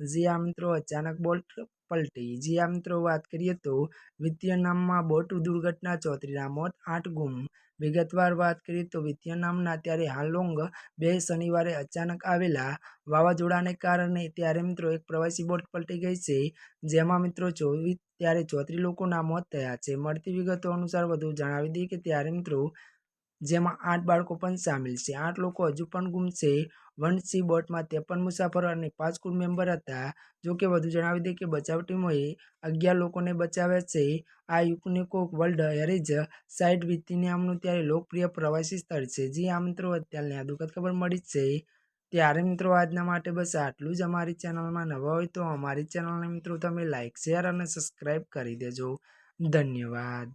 જ્યાં મિત્રો અચાનક બોટ પલટી. જ્યાં મિત્રો વાત કરીએ તો વિયતનામમાં બોટ દુર્ઘટના ચોત્રીના મોત, આઠ ગુમ. વિગતવાર વાત કરીએ તો વિયતનામના ત્યારે હાલોંગ બે શનિવારે અચાનક આવેલા વાવાઝોડાને કારણે ત્યારે મિત્રો એક પ્રવાસી બોટ પલટી ગઈ છે. જેમાં મિત્રો ચોવીસ, ત્યારે ચોત્રીસ લોકોના મોત થયા છે. મળતી વિગતો અનુસાર વધુ જણાવી દઈએ કે ત્યારે મિત્રો જેમાં આઠ બાળકો પણ સામેલ છે. આઠ લોકો હજુ પણ ગુમ છે. વનસી બોટમાં ત્રેપન મુસાફરો અને પાંચ કુલ મેમ્બર હતા. જો કે વધુ જણાવી દઈએ કે બચાવ ટીમોએ અગિયાર લોકોને બચાવ્યા છે. આ યુનેકો વર્લ્ડ હેરિજ સાઇટ વિયતનામનું ત્યારે લોકપ્રિય પ્રવાસી સ્થળ છે. જે આ મિત્રો, અત્યારની આ દુઃખદ ખબર મળી છે. ત્યારે મિત્રો, આજના માટે બસ આટલું જ. અમારી ચેનલમાં નવા હોય તો અમારી ચેનલને મિત્રો તમે લાઇક શેર અને સબસ્ક્રાઈબ કરી દેજો. ધન્યવાદ.